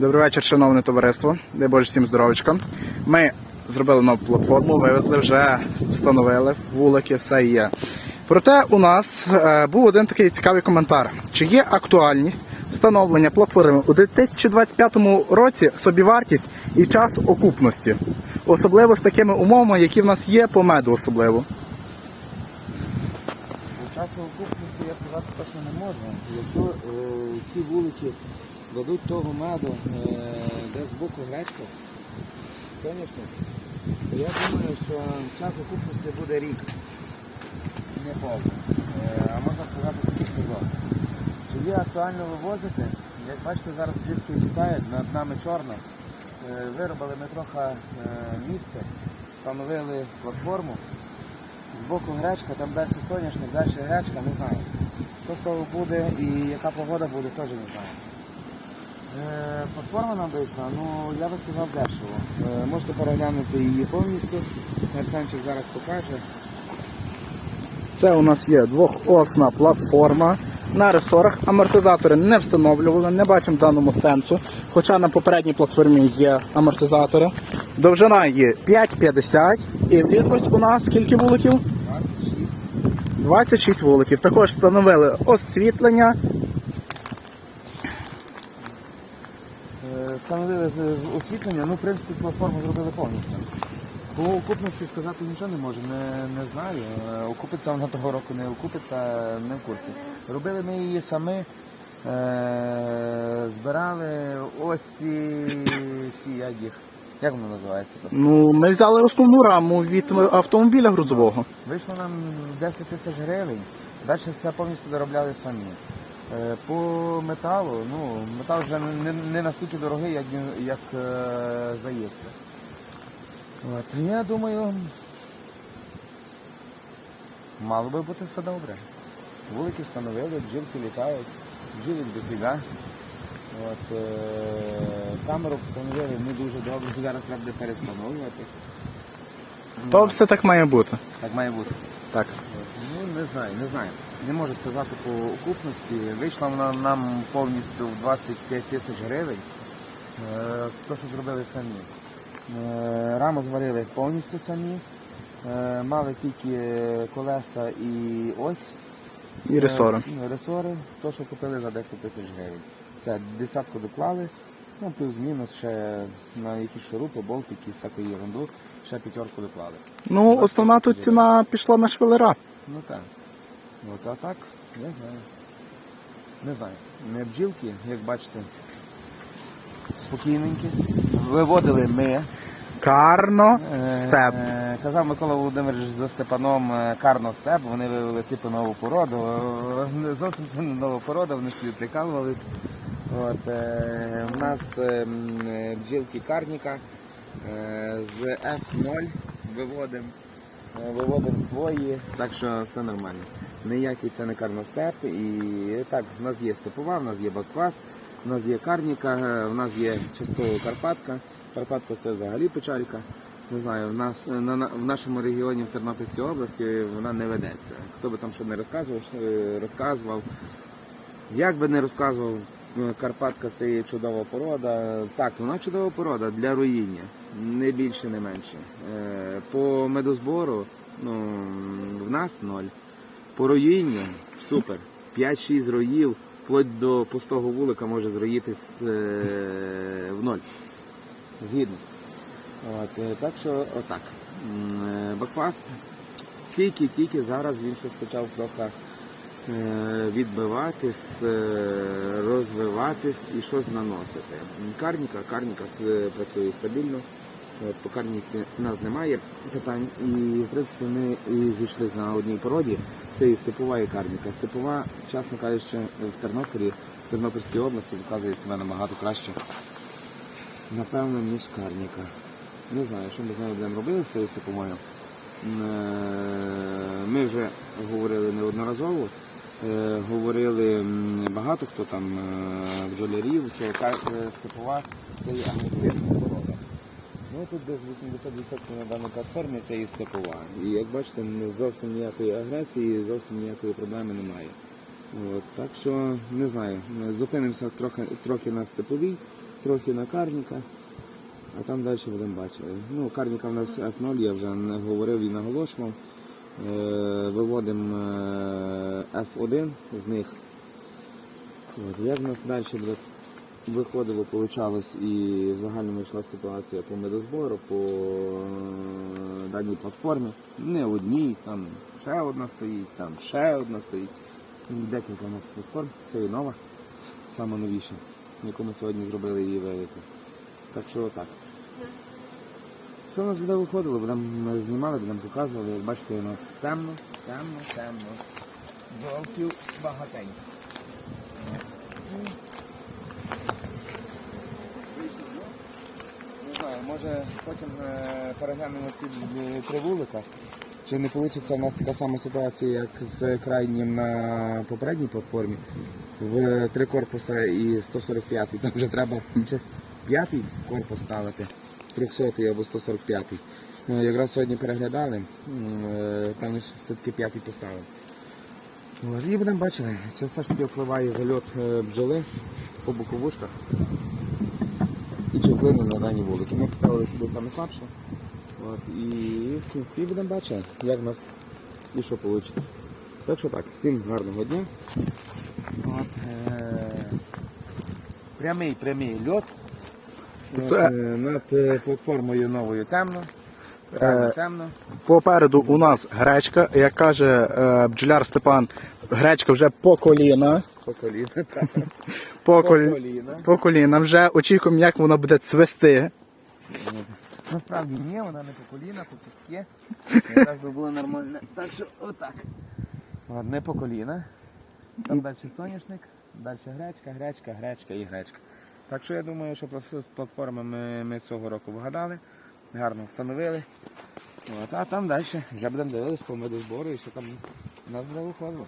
Добрий вечір, шановне товариство. Дай Боже всім здоров'ячка. Ми зробили нову платформу, вивезли вже, встановили, вулики, все є. Проте у нас е, був один такий цікавий коментар. Чи є актуальність встановлення платформи у 2025 році собівартість і час окупності? Особливо з такими умовами, які в нас є по меду особливо. Часу окупності я сказати точно не можу. Якщо е, ці вулики дадуть того меду, е, де з боку гречка, звісно, я думаю, що час окупності буде рік. Не повний. Е, а можна сказати такий сезон. Чи є актуально вивозити? Як бачите, зараз дітки літають, над нами чорно. Е, виробили ми трохи місце, встановили платформу. Збоку гречка, там далі соняшник, далі гречка, не знаю. Що з того буде і яка погода буде, теж не знаю. Е, платформа нам вийшла, ну я би сказав дешево. Е, можете переглянути її повністю. Арсенчик зараз покаже. Це у нас є двохосна платформа. На ресорах амортизатори не встановлювали, не бачимо в даному сенсу. Хоча на попередній платформі є амортизатори. Довжина є 5,50 і влізлость у нас скільки вуликів? 26. 26 вуликів. Також встановили освітлення. Е, Встановили з- освітлення, ну в принципі платформу зробили повністю. По окупності сказати нічого не можу, не, не знаю. Е, Окупиться вона того року, не окупиться, не в курсі. Робили ми її самі, е, збирали ось ці, ці як їх, як воно називається? Ну, ми взяли основну раму від автомобіля грузового. Вийшло нам 10 тисяч гривень, далі все повністю доробляли самі. Е, По металу, ну, метал вже не, не, настільки дорогий, як, як е, здається. От, я думаю, мало би бути все добре. Вулики встановили, бджілки літають, бджілок дофіга. От, е, камеру встановили не дуже добре, зараз треба буде перестановлювати. То все так має бути. Так має бути. Так. Ну, не знаю, не знаю. Не можу сказати по окупності. Вийшла вона нам повністю в 25 тисяч гривень. Е, То, що зробили самі. Е, Раму зварили повністю самі. Е, Мали тільки колеса і ось. І ресори. Ресори, то, що купили за 10 тисяч гривень. Це десятку доклали, ну плюс-мінус ще на якісь шурупи, болтики, всяку ерунду, ще п'ятерку доклали. Ну, основна тут ціна пішла на швелера. Ну так. От, а так, не знаю. Не знаю. Не бджілки, як бачите, спокійненькі. Виводили ми. Карно Е, степ. е, Казав Микола Володимирович за Степаном е, Карно Степ, вони вивели типу нову породу. Зовсім це не нова порода, вони собі прикалувались. От, е, у нас е, е, бджілки Карніка е, з F0 виводимо. Виводимо свої, так що все нормально. Ніякий це не карностеп. І так, в нас є степова, в нас є бакфаст, в нас є карніка, е, в нас є частково Карпатка. Карпатка це взагалі печалька. Не знаю, в нас на, на- в нашому регіоні в Тернопільській області вона не ведеться. Хто би там що не розказував, е, розказував. Як би не розказував, е, Карпатка це є чудова порода. Так, вона чудова порода для руїння, не більше, не менше. Е, По медозбору ну, в нас ноль. По роїнню супер. 5-6 роїв, вплоть до пустого вулика може зроїтись е, в ноль. Згідно. От, е, так що отак. Е, Бакфаст тільки-тільки зараз він щось почав трохи е, відбиватись, розвиватись і щось наносити. Карніка, карніка працює стабільно. По карніці нас немає питань. І в принципі ми і зійшли на одній породі. Це і степова і карніка. Степова, чесно кажучи, в Тернополі, в Тернопільській області показує себе набагато краще. Напевно, ніж карніка. Не знаю, що ми з нею будемо робити з тією степовою. Е, Ми вже говорили неодноразово. Е, Говорили багато хто там бджолярів, що е, степова це є агресивна порода. Ну тут десь 80% на даній платформі це і степова. І як бачите, ну, зовсім ніякої агресії, зовсім ніякої проблеми немає. От, так що не знаю, зупинимося трохи, трохи на степовій. трохи на карніка, а там далі будемо бачити. Ну, карніка в нас F0, я вже не говорив і наголошував. Е, Виводимо е, F1 з них. От, як в нас далі буде виходило, получалось і в загальному йшла ситуація по медозбору, по е, даній платформі. Не одній, там ще одна стоїть, там ще одна стоїть. Декілька у нас платформ, це і нова, саме новіша, яку ми сьогодні зробили її вивезти. Так що отак. Що у нас буде виходило? Будемо знімали, будемо показували. Як бачите, у нас темно, темно, темно. Жовтів багатенько. Не знаю, може потім е, переглянемо ці е, три вулика. Чи не вийде у нас така сама ситуація, як з крайнім на попередній платформі. В три корпуса і 145 там вже треба п'ятий корпус ставити, 300 або 145. Ну, якраз сьогодні переглядали, е, там все-таки п'ятий поставили. І будемо бачити, чи все ж таки впливає зальот е, бджоли по боковушках і чи вплине на дані вулики. Ми поставили сюди саме слабше. От, і в кінці будемо бачити, як в нас і що вийде. Так що так, всім гарного дня. От, е, прямий прямий льот. От, е, над е, платформою новою темно. Реально Е, темно. Попереду у нас гречка, як каже е, бджоляр Степан, гречка вже по коліна. По коліна. По, По колі... коліна. по коліна. Вже очікуємо, як вона буде цвести. Насправді ні, вона не по коліна, по кістки. Якраз би було нормально. Так що отак. Не по коліна. Там далі соняшник, далі гречка, гречка, гречка і гречка. Так що я думаю, що з платформи ми, ми цього року вгадали, гарно встановили. От, а там далі вже будемо дивитися по медозбору і що там у нас буде виходило.